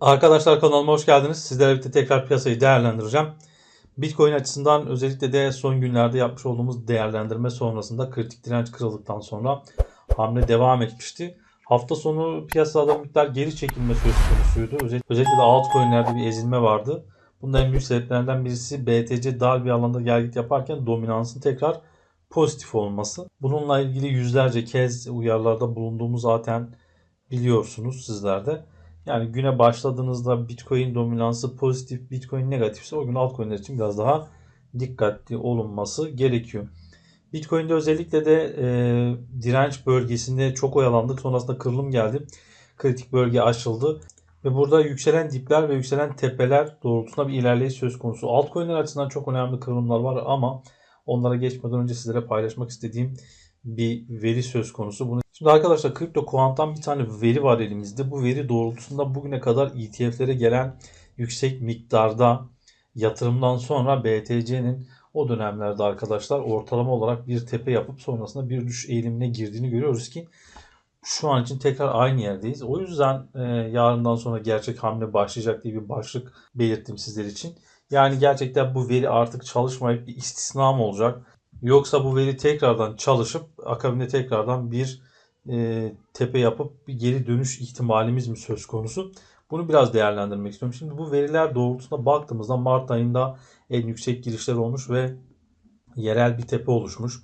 Arkadaşlar kanalıma hoş geldiniz. Sizlerle birlikte tekrar piyasayı değerlendireceğim. Bitcoin açısından özellikle de son günlerde yapmış olduğumuz değerlendirme sonrasında kritik direnç kırıldıktan sonra hamle devam etmişti. Hafta sonu piyasada miktar geri çekilme söz konusuydu. Özel- Özellikle de altcoin'lerde bir ezilme vardı. Bunun en büyük sebeplerinden birisi BTC dar bir alanda gelgit yaparken dominansın tekrar pozitif olması. Bununla ilgili yüzlerce kez uyarılarda bulunduğumu zaten biliyorsunuz sizler de. Yani güne başladığınızda Bitcoin dominansı pozitif, Bitcoin negatifse o gün altcoin'ler için biraz daha dikkatli olunması gerekiyor. Bitcoin'de özellikle de e, direnç bölgesinde çok oyalandık. Sonrasında kırılım geldi. Kritik bölge aşıldı. Ve burada yükselen dipler ve yükselen tepeler doğrultusunda bir ilerleyiş söz konusu. Altcoin'ler açısından çok önemli kırılımlar var ama onlara geçmeden önce sizlere paylaşmak istediğim bir veri söz konusu. Bunu Şimdi arkadaşlar kripto kuantan bir tane veri var elimizde. Bu veri doğrultusunda bugüne kadar ETF'lere gelen yüksek miktarda yatırımdan sonra BTC'nin o dönemlerde arkadaşlar ortalama olarak bir tepe yapıp sonrasında bir düşüş eğilimine girdiğini görüyoruz ki şu an için tekrar aynı yerdeyiz. O yüzden e, yarından sonra gerçek hamle başlayacak diye bir başlık belirttim sizler için. Yani gerçekten bu veri artık çalışmayıp bir istisna mı olacak? Yoksa bu veri tekrardan çalışıp akabinde tekrardan bir e, tepe yapıp bir geri dönüş ihtimalimiz mi söz konusu? Bunu biraz değerlendirmek istiyorum. Şimdi bu veriler doğrultusunda baktığımızda Mart ayında en yüksek girişler olmuş ve yerel bir tepe oluşmuş.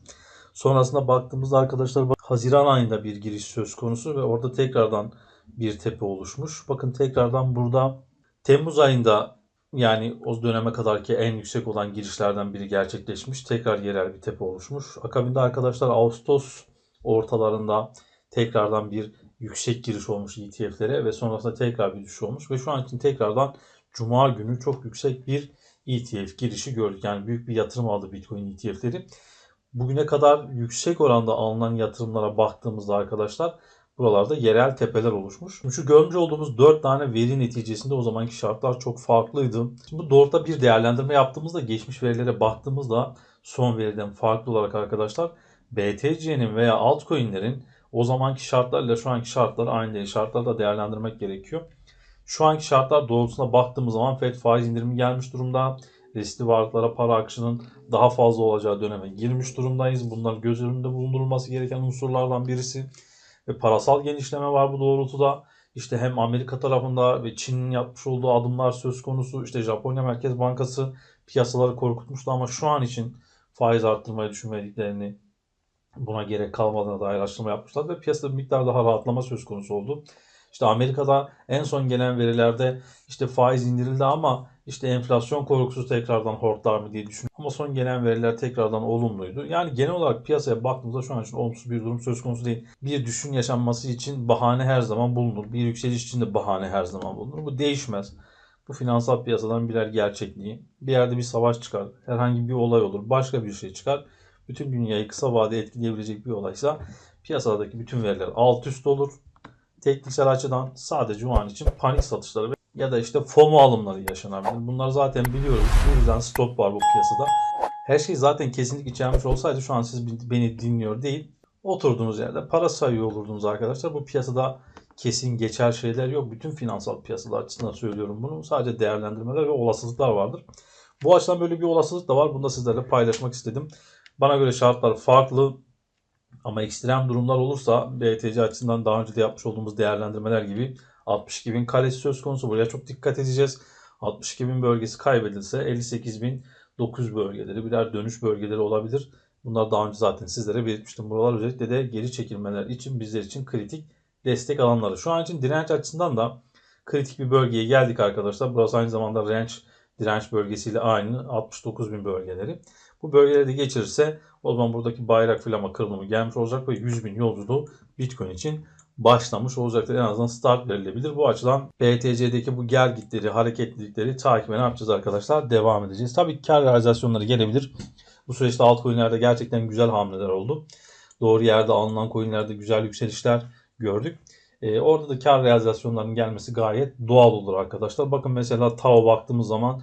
Sonrasında baktığımızda arkadaşlar Haziran ayında bir giriş söz konusu ve orada tekrardan bir tepe oluşmuş. Bakın tekrardan burada Temmuz ayında yani o döneme kadarki en yüksek olan girişlerden biri gerçekleşmiş. Tekrar yerel bir tepe oluşmuş. Akabinde arkadaşlar Ağustos ortalarında tekrardan bir yüksek giriş olmuş ETF'lere ve sonrasında tekrar bir düşüş olmuş ve şu an için tekrardan Cuma günü çok yüksek bir ETF girişi gördük. Yani büyük bir yatırım aldı Bitcoin ETF'leri. Bugüne kadar yüksek oranda alınan yatırımlara baktığımızda arkadaşlar buralarda yerel tepeler oluşmuş. Şu görmüş olduğumuz 4 tane veri neticesinde o zamanki şartlar çok farklıydı. Şimdi bu doğruda bir değerlendirme yaptığımızda geçmiş verilere baktığımızda son veriden farklı olarak arkadaşlar BTC'nin veya altcoin'lerin o zamanki şartlarla şu anki şartlar aynı değil. Şartları da değerlendirmek gerekiyor. Şu anki şartlar doğrultusuna baktığımız zaman FED faiz indirimi gelmiş durumda. Riskli varlıklara para akışının daha fazla olacağı döneme girmiş durumdayız. Bunlar göz önünde bulundurulması gereken unsurlardan birisi. Ve parasal genişleme var bu doğrultuda. İşte hem Amerika tarafında ve Çin'in yapmış olduğu adımlar söz konusu. İşte Japonya Merkez Bankası piyasaları korkutmuştu ama şu an için faiz arttırmayı düşünmediklerini buna gerek kalmadığına dair açıklama yapmışlar ve piyasada bir miktar daha rahatlama söz konusu oldu. İşte Amerika'da en son gelen verilerde işte faiz indirildi ama işte enflasyon korkusu tekrardan hortlar mı diye düşünüyorum. Ama son gelen veriler tekrardan olumluydu. Yani genel olarak piyasaya baktığımızda şu an için olumsuz bir durum söz konusu değil. Bir düşün yaşanması için bahane her zaman bulunur. Bir yükseliş için de bahane her zaman bulunur. Bu değişmez. Bu finansal piyasaların birer gerçekliği. Bir yerde bir savaş çıkar. Herhangi bir olay olur. Başka bir şey çıkar bütün dünyayı kısa vadede etkileyebilecek bir olaysa piyasadaki bütün veriler alt üst olur. Tekniksel açıdan sadece o an için panik satışları ya da işte FOMO alımları yaşanabilir. Bunlar zaten biliyoruz. Bu yüzden stop var bu piyasada. Her şey zaten kesinlik içermiş olsaydı şu an siz beni dinliyor değil. Oturduğunuz yerde para sayıyor olurdunuz arkadaşlar. Bu piyasada kesin geçer şeyler yok. Bütün finansal piyasalar açısından söylüyorum bunu. Sadece değerlendirmeler ve olasılıklar vardır. Bu açıdan böyle bir olasılık da var. Bunu da sizlerle paylaşmak istedim. Bana göre şartlar farklı ama ekstrem durumlar olursa BTC açısından daha önce de yapmış olduğumuz değerlendirmeler gibi 62 bin kalesi söz konusu. Buraya çok dikkat edeceğiz. 62 bin bölgesi kaybedilse 58 bin 900 bölgeleri birer dönüş bölgeleri olabilir. Bunlar daha önce zaten sizlere belirtmiştim. Buralar özellikle de geri çekilmeler için bizler için kritik destek alanları. Şu an için direnç açısından da kritik bir bölgeye geldik arkadaşlar. Burası aynı zamanda range direnç bölgesiyle aynı 69 bin bölgeleri. Bu bölgeleri de geçirirse o zaman buradaki bayrak filama kırılımı gelmiş olacak ve 100 bin yolculuğu Bitcoin için başlamış olacaktır. En azından start verilebilir. Bu açıdan BTC'deki bu gel gitleri, hareketlilikleri takibe ne yapacağız arkadaşlar? Devam edeceğiz. Tabii kar realizasyonları gelebilir. Bu süreçte altcoin'lerde gerçekten güzel hamleler oldu. Doğru yerde alınan coin'lerde güzel yükselişler gördük. Ee, orada da kar realizasyonlarının gelmesi gayet doğal olur arkadaşlar. Bakın mesela TAO baktığımız zaman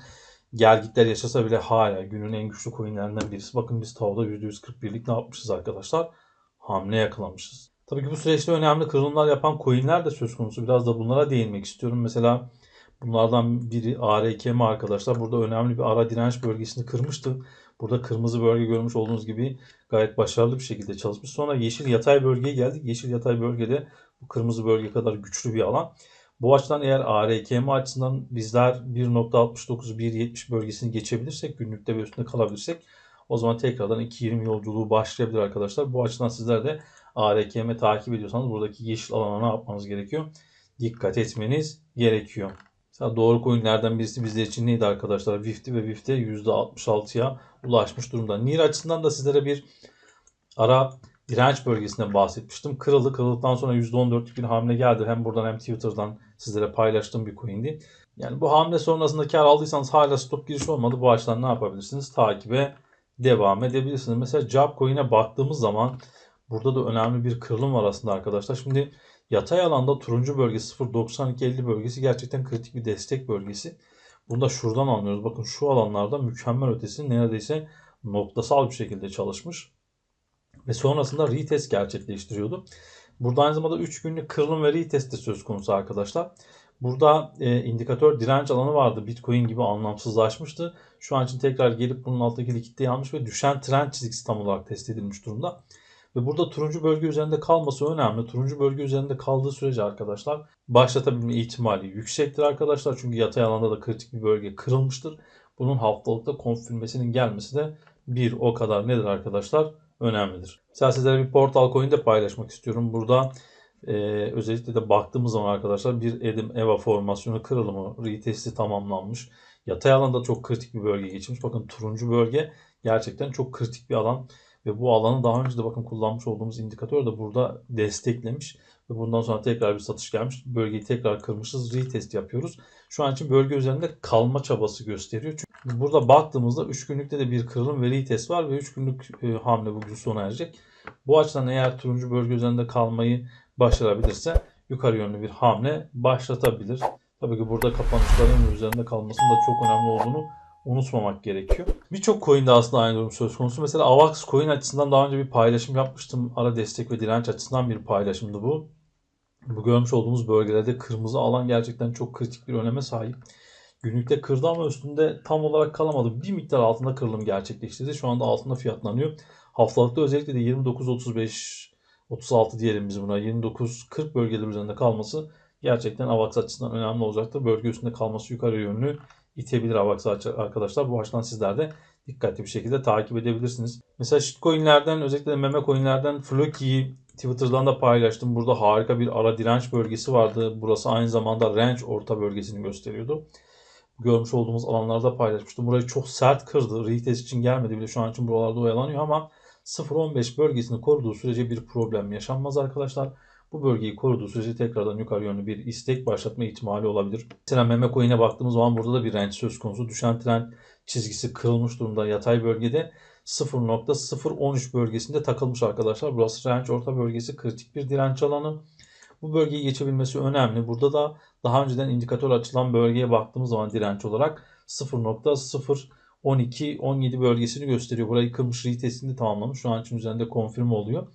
gelgitler yaşasa bile hala günün en güçlü coinlerinden birisi. Bakın biz TAO'da %141'lik ne yapmışız arkadaşlar? Hamle yakalamışız. Tabii ki bu süreçte önemli kırılımlar yapan coinler de söz konusu. Biraz da bunlara değinmek istiyorum. Mesela Bunlardan biri ARKM arkadaşlar. Burada önemli bir ara direnç bölgesini kırmıştı. Burada kırmızı bölge görmüş olduğunuz gibi gayet başarılı bir şekilde çalışmış. Sonra yeşil yatay bölgeye geldik. Yeşil yatay bölgede bu kırmızı bölge kadar güçlü bir alan. Bu açıdan eğer ARKM açısından bizler 1.69-1.70 bölgesini geçebilirsek, günlükte ve üstünde kalabilirsek o zaman tekrardan 2.20 yolculuğu başlayabilir arkadaşlar. Bu açıdan sizler de ARKM takip ediyorsanız buradaki yeşil alana ne yapmanız gerekiyor? Dikkat etmeniz gerekiyor. Mesela doğru coinlerden birisi bizler için neydi arkadaşlar? Vifti ve Vifte %66'ya ulaşmış durumda. NIR açısından da sizlere bir ara direnç bölgesinden bahsetmiştim. Kırıldı. Kırıldıktan sonra %14'lük bir hamle geldi. Hem buradan hem Twitter'dan sizlere paylaştığım bir coin'di. Yani bu hamle sonrasında kar aldıysanız hala stop giriş olmadı. Bu açıdan ne yapabilirsiniz? Takibe devam edebilirsiniz. Mesela Job Coin'e baktığımız zaman burada da önemli bir kırılım var aslında arkadaşlar. Şimdi yatay alanda turuncu bölge 0.92-50 bölgesi gerçekten kritik bir destek bölgesi. Bunu da şuradan anlıyoruz. Bakın şu alanlarda mükemmel ötesi neredeyse noktasal bir şekilde çalışmış. Ve sonrasında retest gerçekleştiriyordu. Burada aynı zamanda 3 günlük kırılım ve retest de söz konusu arkadaşlar. Burada e, indikatör direnç alanı vardı. Bitcoin gibi anlamsızlaşmıştı. Şu an için tekrar gelip bunun altındaki likiditeyi almış ve düşen trend çizgisi tam olarak test edilmiş durumda. Ve burada turuncu bölge üzerinde kalması önemli. Turuncu bölge üzerinde kaldığı sürece arkadaşlar başlatabilme ihtimali yüksektir arkadaşlar. Çünkü yatay alanda da kritik bir bölge kırılmıştır. Bunun haftalıkta konfirmesinin gelmesi de bir o kadar nedir arkadaşlar? Önemlidir. Mesela sizlere bir portal coin de paylaşmak istiyorum. Burada e, özellikle de baktığımız zaman arkadaşlar bir Edim Eva formasyonu kırılımı retesti tamamlanmış. Yatay alanda çok kritik bir bölge geçmiş. Bakın turuncu bölge gerçekten çok kritik bir alan. Ve bu alanı daha önce de bakın kullanmış olduğumuz indikatör de burada desteklemiş. Ve bundan sonra tekrar bir satış gelmiş. Bölgeyi tekrar kırmışız. Retest yapıyoruz. Şu an için bölge üzerinde kalma çabası gösteriyor. Çünkü burada baktığımızda 3 günlükte de bir kırılım ve retest var. Ve 3 günlük e, hamle bugün sona erecek. Bu açıdan eğer turuncu bölge üzerinde kalmayı başarabilirse yukarı yönlü bir hamle başlatabilir. Tabii ki burada kapanışların üzerinde kalmasının da çok önemli olduğunu unutmamak gerekiyor. Birçok coin'de aslında aynı durum söz konusu. Mesela AVAX coin açısından daha önce bir paylaşım yapmıştım. Ara destek ve direnç açısından bir paylaşımdı bu. Bu görmüş olduğumuz bölgelerde kırmızı alan gerçekten çok kritik bir öneme sahip. Günlükte kırdı ama üstünde tam olarak kalamadı. Bir miktar altında kırılım gerçekleştirdi. Şu anda altında fiyatlanıyor. Haftalıkta özellikle de 29-35 36 diyelim biz buna 29-40 bölgeler üzerinde kalması gerçekten AVAX açısından önemli olacaktır. Bölge üstünde kalması yukarı yönlü itebilir AVAX arkadaşlar. Bu açıdan sizler de dikkatli bir şekilde takip edebilirsiniz. Mesela shitcoinlerden özellikle meme coinlerden Floki'yi Twitter'dan da paylaştım. Burada harika bir ara direnç bölgesi vardı. Burası aynı zamanda range orta bölgesini gösteriyordu. Görmüş olduğumuz alanlarda paylaşmıştım. Burayı çok sert kırdı. Retest için gelmedi bile şu an için buralarda oyalanıyor ama 0.15 bölgesini koruduğu sürece bir problem yaşanmaz arkadaşlar. Bu bölgeyi koruduğu sürece tekrardan yukarı yönlü bir istek başlatma ihtimali olabilir. Mesela meme coin'e baktığımız zaman burada da bir range söz konusu. Düşen trend çizgisi kırılmış durumda yatay bölgede 0.013 bölgesinde takılmış arkadaşlar. Burası range orta bölgesi kritik bir direnç alanı. Bu bölgeyi geçebilmesi önemli. Burada da daha önceden indikatör açılan bölgeye baktığımız zaman direnç olarak 0.012-17 bölgesini gösteriyor. Burayı kırmış retestini tamamlamış. Şu an için üzerinde konfirm oluyor.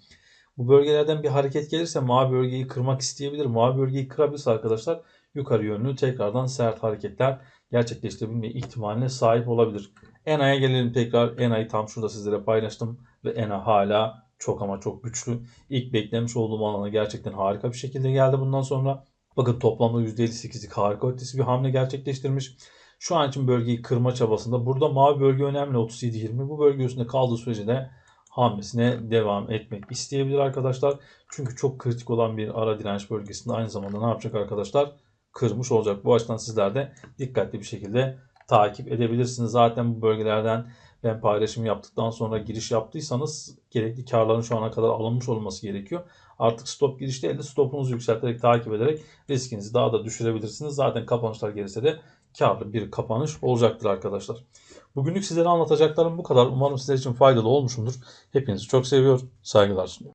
Bu bölgelerden bir hareket gelirse mavi bölgeyi kırmak isteyebilir. Mavi bölgeyi kırabilirse arkadaşlar yukarı yönlü tekrardan sert hareketler gerçekleştirebilme ihtimaline sahip olabilir. ENA'ya gelelim tekrar. ENA'yı tam şurada sizlere paylaştım ve ENA hala çok ama çok güçlü. İlk beklemiş olduğum alana gerçekten harika bir şekilde geldi bundan sonra. Bakın toplamda %58'lik harika ötesi bir hamle gerçekleştirmiş. Şu an için bölgeyi kırma çabasında. Burada mavi bölge önemli 37-20. Bu bölge üstünde kaldığı sürece de hamlesine devam etmek isteyebilir arkadaşlar. Çünkü çok kritik olan bir ara direnç bölgesinde aynı zamanda ne yapacak arkadaşlar? Kırmış olacak. Bu açıdan sizler de dikkatli bir şekilde takip edebilirsiniz. Zaten bu bölgelerden ben paylaşım yaptıktan sonra giriş yaptıysanız gerekli karların şu ana kadar alınmış olması gerekiyor. Artık stop giriş değil de stopunuzu yükselterek takip ederek riskinizi daha da düşürebilirsiniz. Zaten kapanışlar gelirse de karlı bir kapanış olacaktır arkadaşlar. Bugünlük sizlere anlatacaklarım bu kadar. Umarım sizler için faydalı olmuşumdur. Hepinizi çok seviyor. Saygılar sunuyorum.